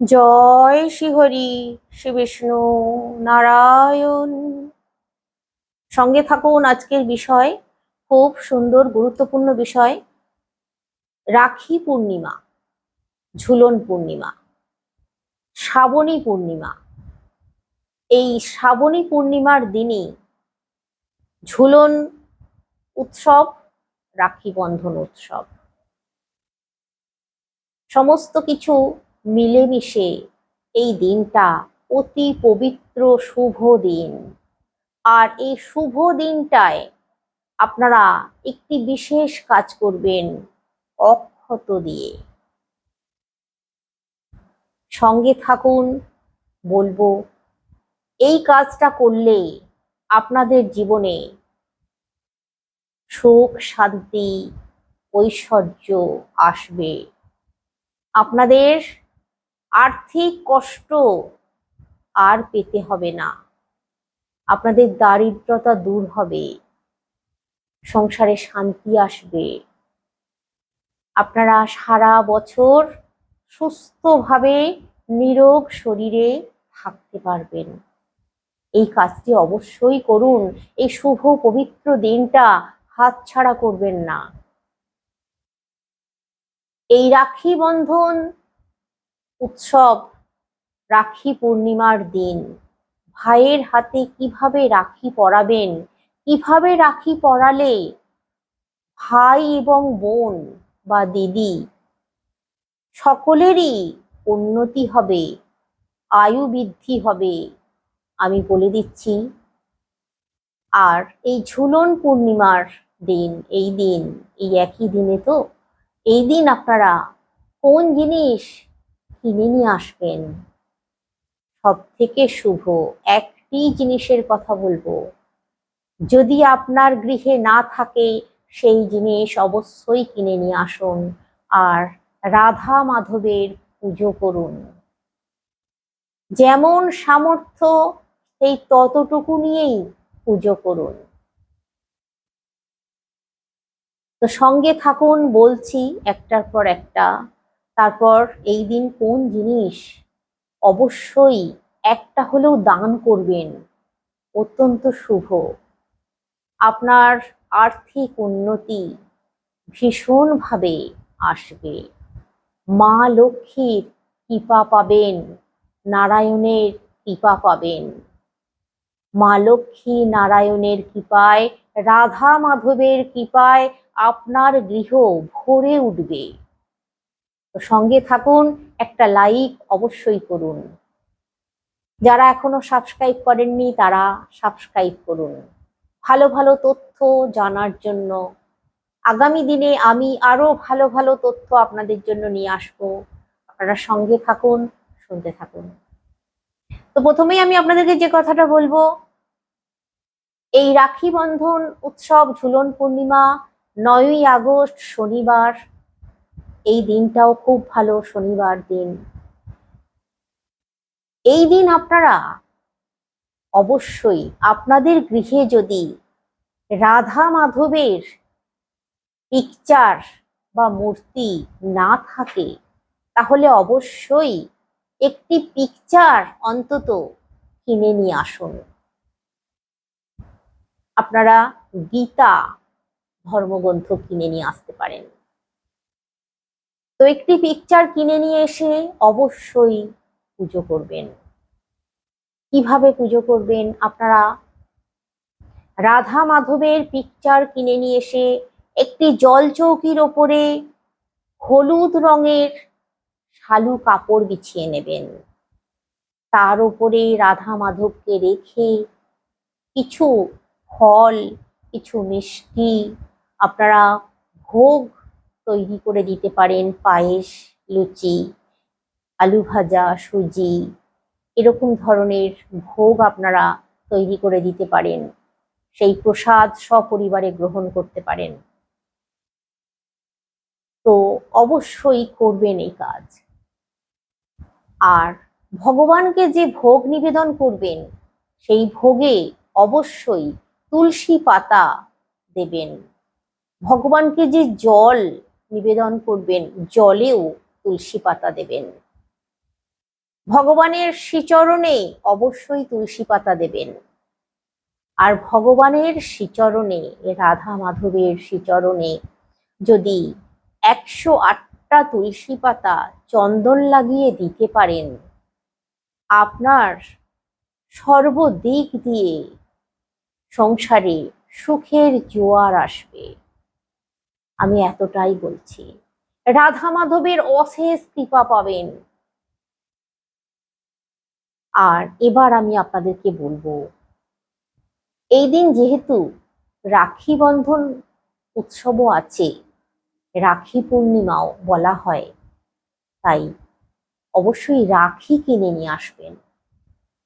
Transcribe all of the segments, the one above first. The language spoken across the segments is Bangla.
জয় শ্রীহরি, শ্রী বিষ্ণু নারায়ণ। সঙ্গে থাকুন আজকের বিষয়, খুব সুন্দর, গুরুত্বপূর্ণ বিষয়, রাখি পূর্ণিমা, ঝুলন পূর্ণিমা, শ্রাবণী পূর্ণিমা। এই শ্রাবণী পূর্ণিমার দিনই ঝুলন উৎসব, রাখি বন্ধন উৎসব। সমস্ত কিছু মিলেমিশে এই দিনটা অতি পবিত্র শুভ দিন। আর এই শুভ দিনটায় আপনারা একটি বিশেষ কাজ করবেন, অক্ষত দিয়ে। সঙ্গে থাকুন, বলব, এই কাজটা করলে আপনাদের জীবনে সুখ, শান্তি, ঐশ্বর্য আসবে। আপনাদের আর্থিক কষ্ট আর পেতে হবে না। আপনাদের দারিদ্রতা দূর হবে। সংসারে শান্তি আসবে। আপনারা সারা বছর সুস্থভাবে, নিরোগ শরীরে থাকতে পারবেন। এই কাজটি অবশ্যই করুন। এই শুভ, পবিত্র দিনটা হাতছাড়া করবেন না। এই রাখি বন্ধন উৎসব, রাখি পূর্ণিমার দিন। ভাইয়ের হাতে কীভাবে রাখি পরাবেন? কীভাবে রাখি পরালে ভাই এবং বোন বা দিদি সকলেরই উন্নতি হবে, আয়ু বৃদ্ধি হবে, আমি বলে দিচ্ছি। আর এই ঝুলন পূর্ণিমার দিন, এই দিন, এই একই দিনে তো, এই দিন আপনারা কোন জিনিস কিনে নিয়ে আসবেন। সব থেকে শুভ একটি জিনিসের কথা বলব। যদি আপনার গৃহে না থাকে সেই জিনিস অবশ্যই কিনে নিয়ে আসুন আর রাধা মাধবের পুজো করুন। যেমন সামর্থ্য, সেই ততটুকু নিয়েই পুজো করুন। তো সঙ্গে থাকুন, বলছি একটার পর একটা। তারপর এই দিন কোন জিনিস অবশ্যই একটা হলেও দান করবেন? অত্যন্ত শুভ। আপনার আর্থিক উন্নতি ভীষণভাবে আসবে। মা লক্ষ্মীর কৃপা পাবেন, নারায়ণের কৃপা পাবেন। মা লক্ষ্মী নারায়ণের কৃপায়, রাধা মাধবের কৃপায় আপনার গৃহ ভরে উঠবে। তো সঙ্গে থাকুন, একটা লাইক অবশ্যই করুন। যারা এখনও সাবস্ক্রাইব করেননি, তারা সাবস্ক্রাইব করুন। ভালো ভালো তথ্য জানার জন্য আগামী দিনে আমি আরও ভালো ভালো তথ্য আপনাদের জন্য নিয়ে আসব। আপনারা সঙ্গে থাকুন, শুনতে থাকুন। তো প্রথমেই আমি আপনাদেরকে যে কথাটা বলব, এই রাখি বন্ধন উৎসব ঝুলন পূর্ণিমা নয়ই আগস্ট শনিবার এই দিনটাও খুব ভালো শনিবার দিন। এই দিন আপনারা অবশ্যই আপনাদের গৃহে যদি রাধা মাধবের পিকচার বা মূর্তি না থাকে, তাহলে অবশ্যই একটি পিকচার অন্তত কিনে নিয়ে আসুন। আপনারা গীতা ধর্মগ্রন্থ কিনে নিয়ে আসতে পারেন। তো একটি পিকচার কিনে নিয়ে এসে অবশ্যই পুজো করবেন। কীভাবে পুজো করবেন আপনারা? রাধা মাধবের পিকচার কিনে নিয়ে এসে একটি জল চৌকির ওপরে হলুদ রঙের শালু কাপড় বিছিয়ে নেবেন। তার উপরে রাধা মাধবকে রেখে কিছু ফল, কিছু মিষ্টি আপনারা ভোগ তৈরি করে দিতে পারেন, পায়েস, লুচি, আলু ভাজা, সুজি, এরকম ধরনের ভোগ আপনারা তৈরি করে দিতে পারেন। সেই প্রসাদ সপরিবারে গ্রহণ করতে পারেন। তো অবশ্যই করবেন এই কাজ। আর ভগবানকে যে ভোগ নিবেদন করবেন, সেই ভোগে অবশ্যই তুলসী পাতা দেবেন। ভগবানকে যে জল নিবেদন করবেন, জলেও তুলসী পাতা দেবেন। ভগবানের শ্রীচরণে অবশ্যই তুলসী পাতা দেবেন। আর ভগবানের শ্রীচরণে, রাধা মাধবের শ্রীচরণে যদি একশো আটটা তুলসী পাতা চন্দন লাগিয়ে দিতে পারেন, আপনার সর্বদিক দিয়ে সংসারে সুখের জোয়ার আসবে। আমি এতটাই বলছি। রাধা মাধবের অশেষ কৃপা পাবেন। আর এবার আমি আপনাদেরকে বলব, এই দিন যেহেতু রাখি বন্ধন উৎসবও আছে, রাখি পূর্ণিমাও বলা হয়, তাই অবশ্যই রাখি কিনে নিয়ে আসবেন।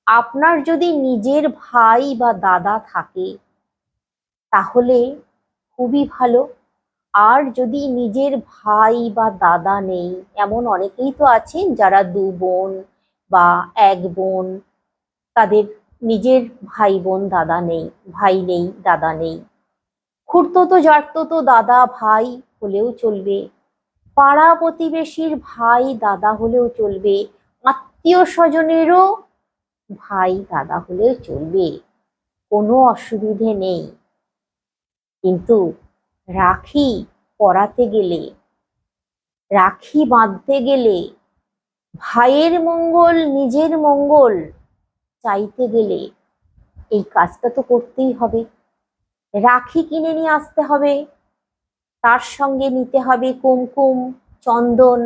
আপনার যদি নিজের ভাই বা দাদা থাকে, তাহলে খুবই ভালো। আর যদি নিজের ভাই বা দাদা নেই, এমন অনেকেই তো আছেন যারা দু বোন বা এক বোন, তাদের নিজের ভাই বোন দাদা নেই, ভাই নেই, দাদা নেই। খুঁড়তো জারতো দাদা, ভাই হলেও চলবে। পাড়া প্রতিবেশীর ভাই, দাদা হলেও চলবে। আত্মীয় স্বজনেরও ভাই, দাদা হলেও চলবে। কোনো অসুবিধে নেই। কিন্তু রাখি পরাতে গেলে, রাখি বাঁধতে গেলে, ভাইয়ের মঙ্গল, নিজের মঙ্গল চাইতে গেলে এই কাজটা তো করতেই হবে। রাখি কিনে নিয়ে আসতে হবে, তার সঙ্গে নিতে হবে কুমকুম, চন্দন,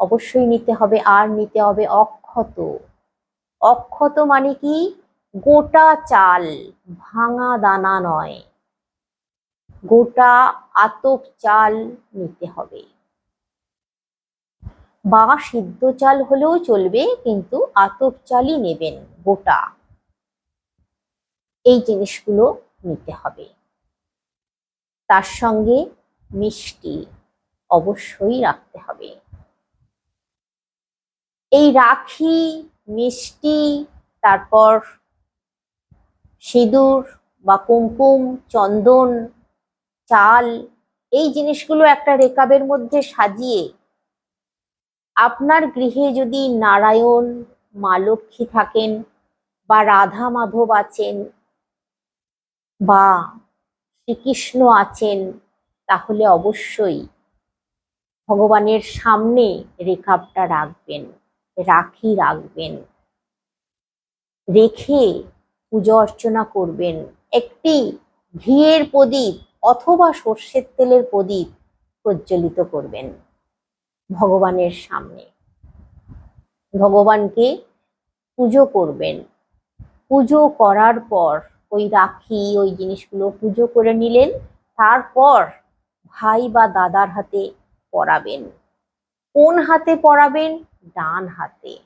অবশ্যই নিতে হবে, আর নিতে হবে অক্ষত। অক্ষত মানে কি? গোটা চাল, ভাঙা দানা নয়। গোটা আতপ চাল নিতে হবে। বা সিদ্ধ চাল হলেও চলবে, কিন্তু আতপ চালই নেবেন গোটা। এই জিনিসগুলো নিতে হবে। তার সঙ্গে মিষ্টি অবশ্যই রাখতে হবে। এই রাখি, মিষ্টি, তারপর সিঁদুর বা কুমকুম, চন্দন চাল, এই জিনিসগুলো একটা রেকাবের মধ্যে সাজিয়ে আপনার গৃহে যদি নারায়ণ, মা লক্ষ্মী থাকেন বা রাধা মাধব আছেন বা শ্রীকৃষ্ণ আছেন, তাহলে অবশ্যই ভগবানের সামনে রেখাবটা রাখবেন, রাখি রাখবেন। রেখে পুজো অর্চনা করবেন। একটি ঘিয়ের প্রদীপ অথবা সর্ষের তেলের প্রদীপ প্রজ্বলিত করবেন ভগবানের সামনে। ভগবানকে পুজো করবেন। পুজো করার পর ওই রাখি, ওই জিনিসগুলো পুজো করে নিলেন, তারপর ভাই বা দাদার হাতে পরাবেন। কোন হাতে পরাবেন? ডান হাতে।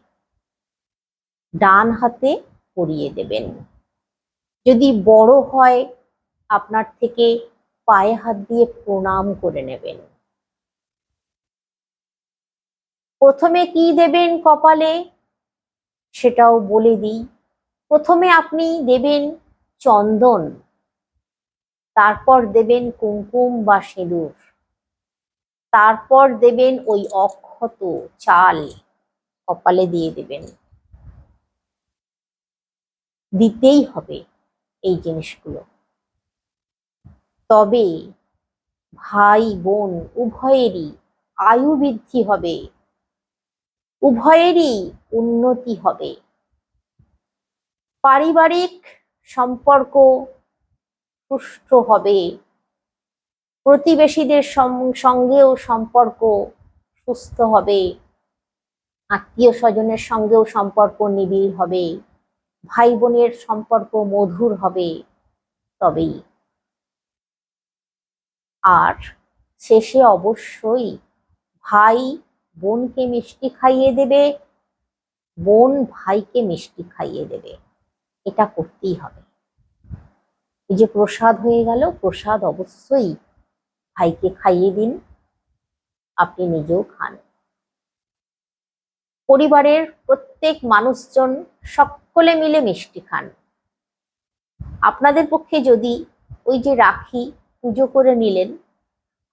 ডান হাতে পরিয়ে দেবেন। যদি বড় হয়, আপনার থেকে পায়ে হাত দিয়ে প্রণাম করে নেবেন। প্রথমে কি দেবেন কপালে? সেটাও বলে দিই। প্রথমে আপনি দেবেন চন্দন, তারপর দেবেন কুমকুম বা সিঁদুর, তারপর দেবেন ওই অক্ষত চাল কপালে দিয়ে দেবেন। দিতেই হবে এই জিনিসগুলো। তবে ভাই বোন উভয়েরই আয়ু বৃদ্ধি হবে। উভয়েরই উন্নতি হবে। পারিবারিক সম্পর্ক সুষ্ঠু হবে। প্রতিবেশীদের সঙ্গেও সম্পর্ক সুস্থ হবে। আত্মীয় স্বজনের সঙ্গেও সম্পর্ক নিবিড় হবে। ভাই বোনের সম্পর্ক মধুর হবে। তবেই আর শেষে অবশ্যই ভাই বোনকে মিষ্টি খাইয়ে দেবে, বোন ভাইকে মিষ্টি খাইয়ে দেবে। এটা করতেই হবে। এই যে প্রসাদ হয়ে গেল, প্রসাদ অবশ্যই ভাইকে খাইয়ে দিন। আপনি নিজেও খান। পরিবারের প্রত্যেক মানুষজন সকলে মিলে মিষ্টি খান। আপনাদের পক্ষে যদি ওই যে রাখি পুজো করে নিলেন,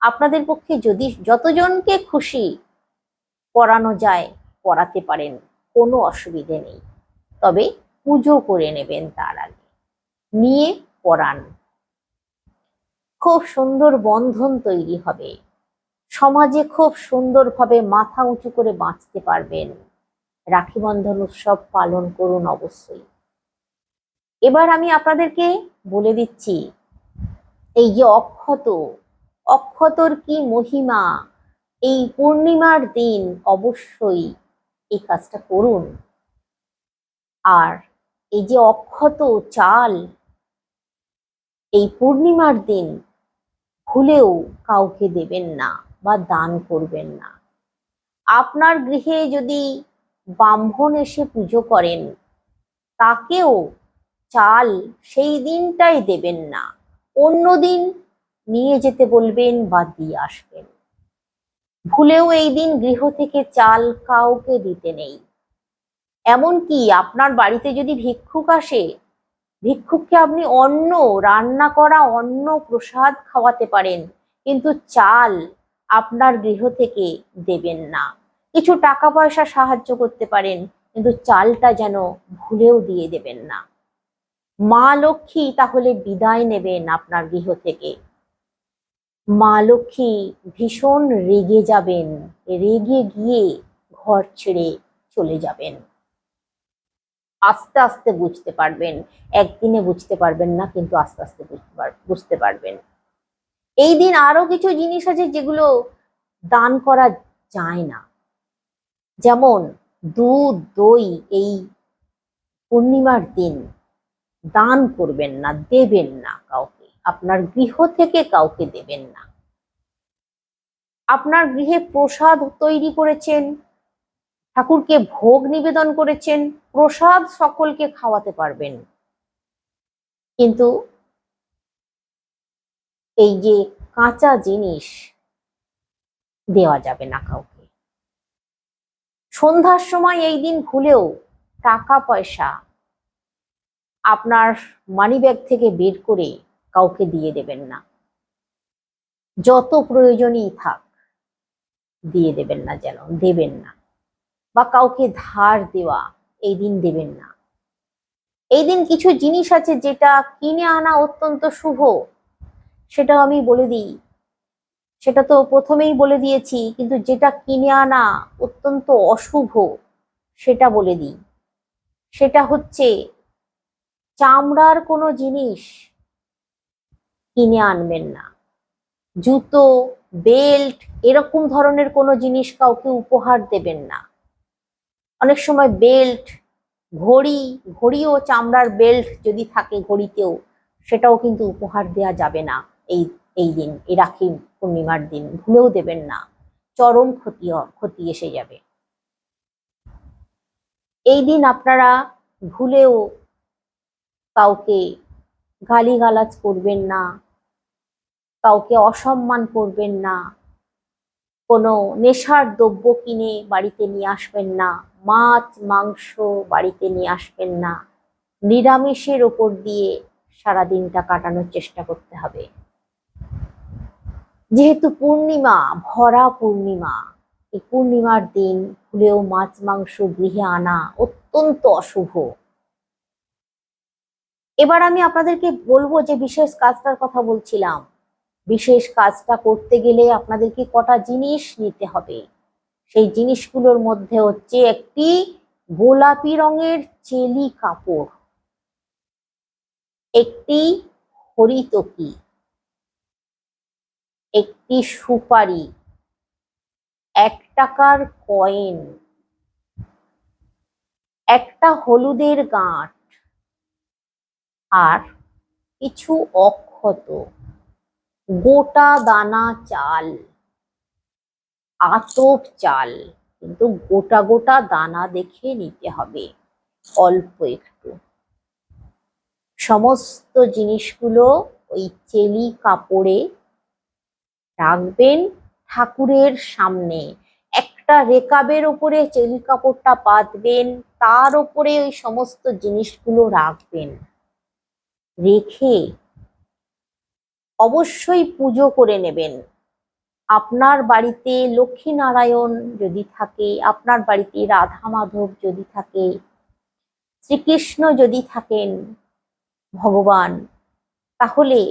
আপনাদের পক্ষে যদি যতজনকে খুশি পড়ানো যায় পড়াতে পারেন, কোনো অসুবিধে নেই। তবে পুজো করে নেবেন তার আগে। নিয়ে পড়ান খুব সুন্দর বন্ধন তৈরি হবে। সমাজে খুব সুন্দরভাবে মাথা উঁচু করে বাঁচতে পারবেন। রাখি বন্ধন উৎসব পালন করুন অবশ্যই। এবার আমি আপনাদেরকে বলে দিচ্ছি এই যে অক্ষত, অক্ষতর কি মহিমা? এই পূর্ণিমার দিন অবশ্যই এই কাজটা করুন। আর এই যে অক্ষত চাল, এই পূর্ণিমার দিন ভুলেও কাউকে দেবেন না বা দান করবেন না। আপনার গৃহে যদি ব্রাহ্মণ এসে পুজো করেন, তাকেও চাল সেই দিনটাই দেবেন না। অন্য দিন নিয়ে যেতে বলবেন বা দিয়ে আসবেন। ভুলেও এই দিন গৃহ থেকে চাল কাউকে দিতে নেই। এমনকি আপনার বাড়িতে যদি ভিক্ষুক আসে, ভিক্ষুককে আপনি অন্ন, রান্না করা অন্ন প্রসাদ খাওয়াতে পারেন, কিন্তু চাল আপনার গৃহ থেকে দেবেন না। কিছু টাকা পয়সা সাহায্য করতে পারেন, কিন্তু চালটা যেন ভুলেও দিয়ে দেবেন না। মা লক্ষ্মী তাহলে বিদায় নেবেন আপনার গৃহ থেকে। মা লক্ষ্মী ভীষণ রেগে যাবেন, রেগে গিয়ে ঘর ছেড়ে চলে যাবেন। আস্তে আস্তে বুঝতে পারবেন, একদিনে বুঝতে পারবেন না, কিন্তু আস্তে আস্তে বুঝতে পার- বুঝতে পারবেন। এই দিন আরও কিছু জিনিস আছে যেগুলো দান করা যায় না। যেমন দুধ, দই এই পূর্ণিমার দিন। দান করবেন না, দেবেন না কাউকে। আপনার গৃহ থেকে কাউকে দেবেন না। আপনার গৃহে প্রসাদ তৈরি করেছেন, ঠাকুরকে ভোগ নিবেদন করেছেন, প্রসাদ সকলকে খাওয়াতে পারবেন। কিন্তু এই যে কাঁচা জিনিস দেওয়া যাবে না কাউকে। সন্ধ্যার সময় এই দিন ভুলেও টাকা পয়সা আপনার মানিব্যাগ থেকে বের করে কাউকে দিয়ে দেবেন না। যত প্রয়োজনই থাক, দিয়ে দেবেন না যেন, দেবেন না। বা কাউকে ধার দেওয়া এই দিন দেবেন না। এই দিন কিছু জিনিস আছে যেটা কিনে আনা অত্যন্ত শুভ। সেটা আমি বলে দিই। সেটা তো প্রথমেই বলে দিয়েছি, কিন্তু যেটা কিনে আনা অত্যন্ত অশুভ, সেটা বলে দিই। সেটা হচ্ছে চামড়ার কোনো জিনিস কিনে আনবেন না। জুতো, বেল্ট এরকম ধরনের কোনো জিনিস কাউকে উপহার দেবেন না। অনেক সময় বেল্ট, ঘড়ি, ঘড়িও চামড়ার বেল্ট যদি থাকে ঘড়িতেও, সেটাও কিন্তু উপহার দেওয়া যাবে না এই এই দিন, এই রাখি পূর্ণিমার দিন। ভুলেও দেবেন না। চরম ক্ষতি ক্ষতি এসে যাবে। এই দিন আপনারা ভুলেও কাউকে গালিগালাজ করবেন না, কাউকে অসম্মান করবেন না, কোনো নেশার দ্রব্য কিনে বাড়িতে নিয়ে আসবেন না, মাছ, মাংস বাড়িতে নিয়ে আসবেন না। নিরামিষের ওপর দিয়ে সারা দিনটা কাটানোর চেষ্টা করতে হবে। যেহেতু পূর্ণিমা, ভরা পূর্ণিমা, এই পূর্ণিমার দিন ভুলেও মাছ, মাংস গৃহে আনা অত্যন্ত অশুভ। এবার আমি আপনাদেরকে বলব যে বিশেষ কাজটার কথা বলছিলাম। বিশেষ কাজটা করতে গেলে আপনাদেরকে কটা জিনিস নিতে হবে। সেই জিনিসগুলোর মধ্যে হচ্ছে একটি গোলাপি রঙের চেলি কাপড়, একটি হরিতকি, একটি সুপারি, এক টাকার কয়েন, একটা হলুদের গাঁট আর কিছু অক্ষত। গোটা দানা চাল, আতপ চাল, কিন্তু গোটা গোটা দানা দেখে নিতে হবে অল্প একটু। সমস্ত জিনিসগুলো ওই চেলি কাপড়ে রাখবেন ঠাকুরের সামনে। একটা রেকাবের উপরে চেলি কাপড়টা পাতবেন তার উপরে ওই সমস্ত জিনিসগুলো রাখবেন। রেখে অবশ্যই পুজো করে নেবেন। আপনার বাড়িতে লক্ষ্মী নারায়ণ যদি থাকে, আপনার বাড়িতে রাধা মাধব যদি থাকে, শ্রীকৃষ্ণ যদি থাকেন ভগবান, তাহলে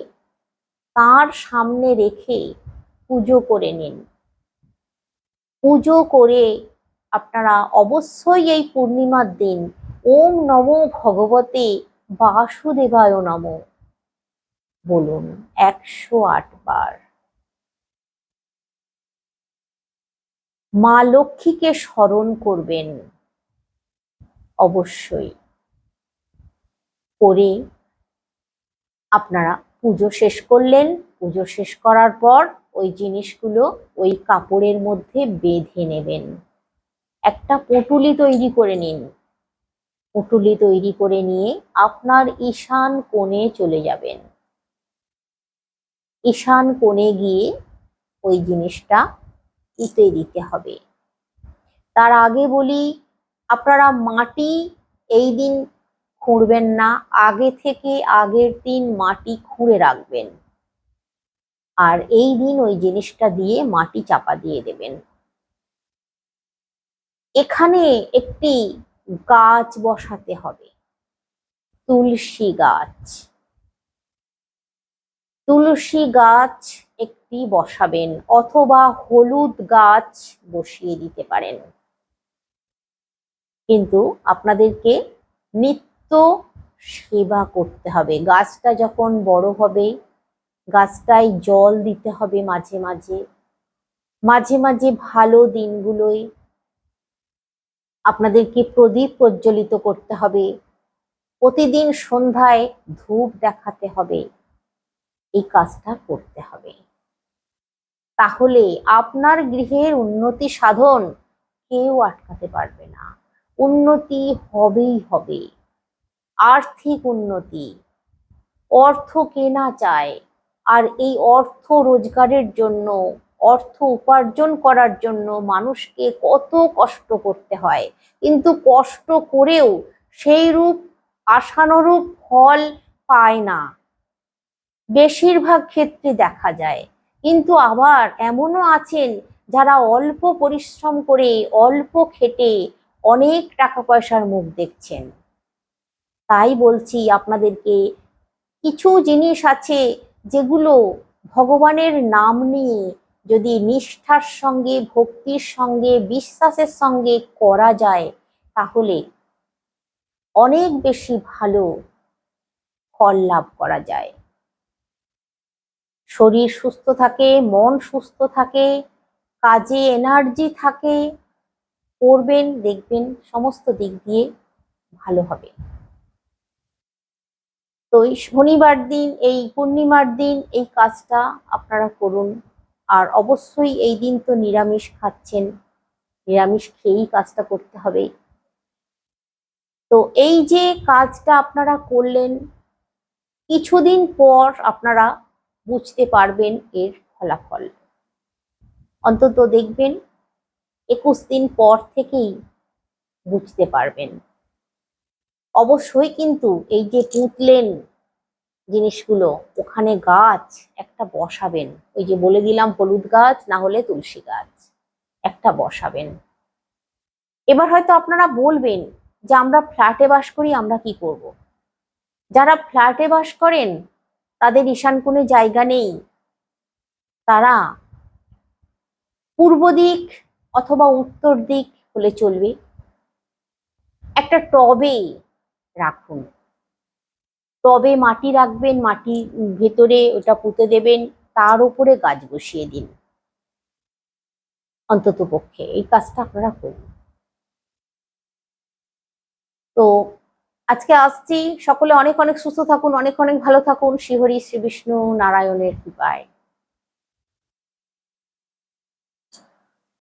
তার সামনে রেখে পুজো করে নিন। পুজো করে আপনারা অবশ্যই এই পূর্ণিমার দিন ওম নমো ভগবতে বাসুদেবায় নম। বলুন, একশো আট বার। মা লক্ষ্মীকে স্মরণ করবেন। অবশ্যই। করে আপনারা পুজো শেষ করলেন। পুজো শেষ করার পর ওই জিনিসগুলো ওই কাপড়ের মধ্যে বেঁধে নেবেন। একটা পুটুলি তৈরি করে নিন। পুটুলি তৈরি করে নিয়ে আপনার ঈশান কোণে চলে যাবেন। ঈশান কোণে গিয়ে ওই জিনিসটা ইতে দিতে হবে। তার আগে বলি, আপনারা মাটি এই দিন খুঁড়বেন না, আগে থেকে আগের দিন মাটি খুঁড়ে রাখবেন। আর এই দিন ওই জিনিসটা দিয়ে মাটি চাপা দিয়ে দেবেন। এখানে একটি গাছ বসাতে হবে। তুলসী গাছ। তুলসী গাছ একটি বসাবেন অথবা হলুদ গাছ বসিয়ে দিতে পারেন। কিন্তু আপনাদেরকে নিত্য সেবা করতে হবে। গাছটা যখন বড় হবে, গাছটায় জল দিতে হবে মাঝে মাঝে। মাঝে মাঝে ভালো দিনগুলোয় আপনাদেরকে প্রদীপ প্রজ্বলিত করতে হবে। প্রতিদিন সন্ধ্যায় ধূপ দেখাতে হবে। এই কাজটা করতে হবে। তাহলে আপনার গৃহের উন্নতি সাধন কেউ আটকাতে পারবে না। উন্নতি হবেই হবে। আর্থিক উন্নতি। অর্থ কেনা চায়। আর এই অর্থ রোজগারের জন্য অর্থ উপার্জন করার জন্য মানুষকে কত কষ্ট করতে হয়। কিন্তু কষ্ট করেও সেই রূপ আশানুরূপ ফল পায় না। বেশিরভাগ ক্ষেত্রে দেখা যায়। কিন্তু আবার এমনও আছেন যারা অল্প পরিশ্রম করে অল্প খেটে অনেক টাকা পয়সার মুখ দেখছেন। তাই বলছি আপনাদেরকে, কিছু জিনিস আছে যেগুলো ভগবানের নাম নিয়ে যদি নিষ্ঠার সঙ্গে, ভক্তির সঙ্গে, বিশ্বাসের সঙ্গে করা যায়, তাহলে অনেক বেশি ভালো ফল লাভ করা যায়। শরীর সুস্থ থাকে, মন সুস্থ থাকে, কাজে এনার্জি থাকে, করবেন, দেখবেন, সমস্ত দিক দিয়ে ভালো হবে। তো এই শনিবার দিন, এই পূর্ণিমার দিন এই কাজটা আপনারা করুন। আর অবশ্যই এই দিন তো নিরামিষ খাচ্ছেন। নিরামিষ খেয়েই কাজটা করতে হবে। তো এই যে কাজটা আপনারা করলেন, কিছুদিন পর আপনারা বুঝতে পারবেন এর ফলাফল। অন্তত দেখবেন, একুশ দিন পর থেকেই বুঝতে পারবেন। অবশ্যই কিন্তু এই যে পুঁতলেন জিনিসগুলো, ওখানে গাছ একটা বসাবেন। ওই যে বলে দিলাম হলুদ গাছ, না হলে তুলসী গাছ, একটা বসাবেন। এবার হয়তো আপনারা বলবেন যে আমরা ফ্ল্যাটে বাস করি, আমরা কি করব। যারা ফ্ল্যাটে বাস করেন, তাদের ঈশান কোনো জায়গা নেই। তারা পূর্ব দিক অথবা উত্তর দিক হলে চলবে। একটা টবে রাখুন। টবে মাটি রাখবেন, মাটি ভেতরে ওটা পুঁতে দেবেন, তার উপরে গাছ বসিয়ে দিন। অন্তত পক্ষে এই কাজটা আপনারা করুন। তো আজকে আসছি, সকলে অনেক অনেক সুস্থ থাকুন, অনেক অনেক ভালো থাকুন। শ্রীহরি শ্রী বিষ্ণু নারায়ণের কৃপায়।